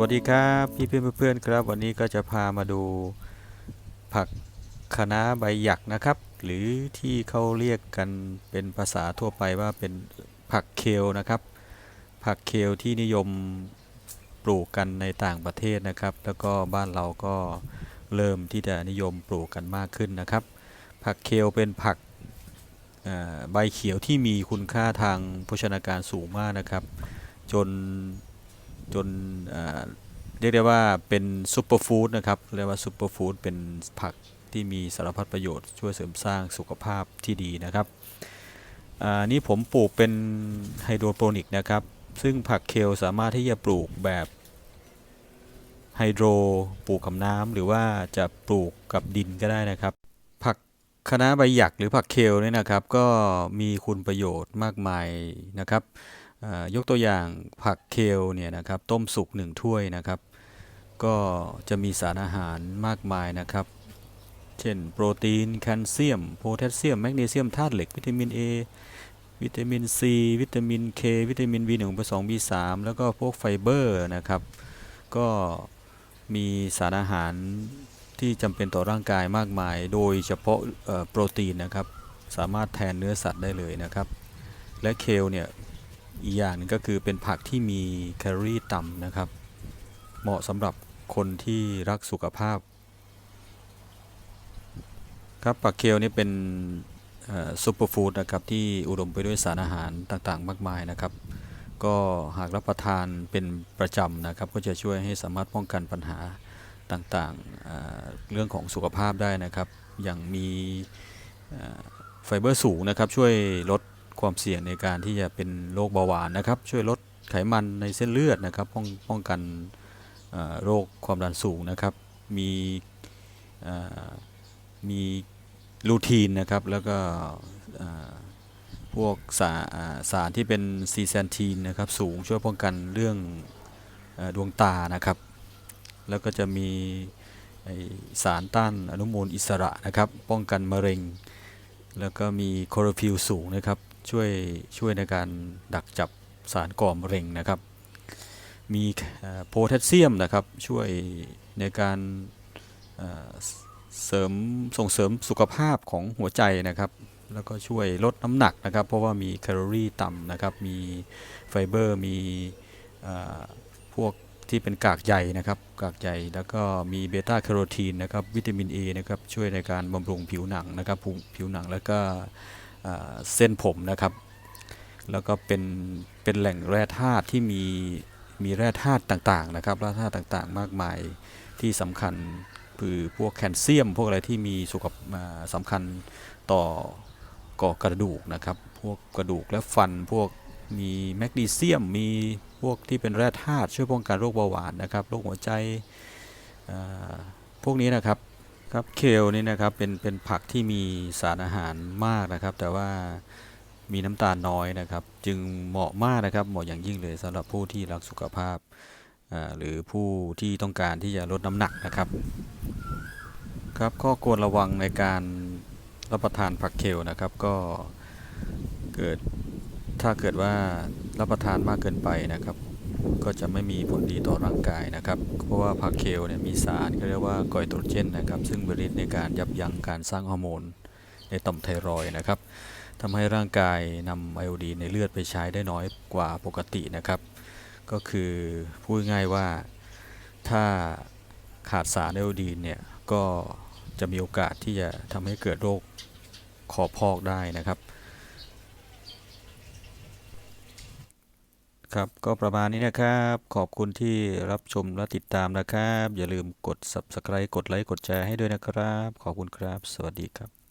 วัสดีครับพี่เพื่อนเพื่อนครับ วันนี้ก็จะพามาดูผักคะน้าใบหยักนะครับ หรือที่เขาเรียกกันเป็นภาษาทั่วไปว่าเป็นผักเคลนะครับ ผักเคลที่นิยมปลูกกันในต่างประเทศนะครับ แล้วก็บ้านเราก็เริ่มที่จะนิยมปลูกกันมากขึ้นนะครับ ผักเคลเป็นผักใบเขียวที่มีคุณค่าทางโภชนาการสูงมากนะครับ จน จนเรียกได้ว่าเป็นซูเปอร์ฟู้ดนะครับเรียกว่าซูเปอร์ฟู้ดเป็นผักที่มีสารพัดประโยชน์ช่วยเสริมสร้างสุขภาพที่ดีนะครับนี่ผมปลูกเป็นไฮโดรโปนิกนะครับ ซึ่งผักเคลสามารถที่จะปลูกแบบไฮโดรปลูกกับน้ำหรือว่าจะปลูกกับดินก็ได้นะครับ ผักคะน้าใบหยักหรือผักเคลเนี่ยนะครับ ก็มีคุณประโยชน์มากมายนะครับ ยกตัวอย่างผักเคลเนี่ยนะครับต้มสุกหนึ่งถ้วยนะครับ ก็จะมีสารอาหารมากมายนะครับ เช่นโปรตีนแคลเซียมโพแทสเซียมแมกนีเซียมธาตุเหล็กวิตามิน A วิตามิน C วิตามิน K วิตามิน B1 B2 B3 แล้วก็พวกไฟเบอร์นะครับ ก็มีสารอาหารที่จำเป็นต่อร่างกายมากมาย โดยเฉพาะโปรตีนนะครับ สามารถแทนเนื้อสัตว์ได้เลยนะครับ และเคลเนี่ย อีกอย่างนึงก็คือเป็นผักที่มีแคลอรี่ต่ำนะครับ เหมาะสำหรับคนที่รักสุขภาพ ครับผักเคลนี่เป็นซูเปอร์ฟู้ดนะครับที่อุดมไปด้วยสารอาหารต่างๆ มากมายนะครับ ก็หากรับประทานเป็นประจำนะครับ ก็จะช่วยให้สามารถป้องกันปัญหาต่างๆเรื่องของสุขภาพได้นะครับ อย่างมีไฟเบอร์สูงนะครับช่วยลด ความเสี่ยงในการที่จะเป็นโรคเบาหวานนะครับ ช่วยลดไขมันในเส้นเลือดนะครับ ป้องป้องกันโรคความดันสูงนะครับ มีมีลูทีนนะครับ แล้วก็พวกสาสารที่เป็นซีแซนทีนนะครับ สูงช่วยป้องกันเรื่องอดวงตานะครับ แล้วก็จะมีสารต้านอนุมูลอิสระนะครับ ป้องกันมะเร็ง แล้วก็มีคอโรฟิลสูงนะครับ ช่วยช่วยในการดักจับสารก่อมะเร็งนะครับ มีโพแทสเซียมนะครับช่วยในการเสริมส่งเสริมสุขภาพของหัวใจนะครับ แล้วก็ช่วยลดน้ำหนักนะครับ เพราะว่ามีแคลอรี่ต่ำนะครับ มีไฟเบอร์มีพวกที่เป็นกากใยนะครับ กากใยแล้วก็มีเบต้าแคโรทีนนะครับ วิตามิน A นะครับ ช่วยในการบำรุงผิวหนังนะครับ ผิวหนังแล้วก็ เส้นผมนะครับ แล้วก็เป็นเป็นแหล่งแร่ธาตุที่มีมีแร่ธาตุต่างๆนะครับแร่ธาตุต่างๆ มากมายที่สำคัญคือพวกแคลเซียม พวกอะไรที่มีสุขภาพสำคัญต่อก่อกระดูกนะครับ พวกกระดูกและฟันพวกมีแมกนีเซียมมีพวกที่เป็นแร่ธาตุช่วยป้องกันโรคเบาหวานนะครับโรคหัวใจพวกนี้นะครับ ครับเคลนี่นะครับเป็นเป็นผักที่มีสารอาหารมากนะครับ แต่ว่ามีน้ำตาลน้อยนะครับ จึงเหมาะมากนะครับเหมาะอย่างยิ่งเลยสำหรับผู้ที่รักสุขภาพหรือผู้ที่ต้องการที่จะลดน้ำหนักนะครับ ครับข้อควรระวังในการรับประทานผักเคลนะครับก็เกิดถ้าเกิดว่ารับประทานมากเกินไปนะครับ ก็จะไม่มีผลดีต่อร่างกายนะครับ เพราะว่าผักเคลเนี่ยมีสารเขาเรียกว่ากอยโตรเจนนะครับ ซึ่งมีฤทธิ์ในการยับยั้งการสร้างฮอร์โมนในต่อมไทรอยนะครับทำให้ร่างกายนำไอโอดีนในเลือดไปใช้ได้น้อยกว่าปกตินะครับ ก็คือพูดง่ายว่าถ้าขาดสารไอโอดีนเนี่ยก็จะมีโอกาสที่จะทำให้เกิดโรคคอพอกได้นะครับ ครับก็ประมาณนี้นะครับ ขอบคุณที่รับชมและติดตามนะครับ อย่าลืมกด subscribe กดไลค์กดแชร์ให้ด้วยนะครับ ขอบคุณครับ สวัสดีครับ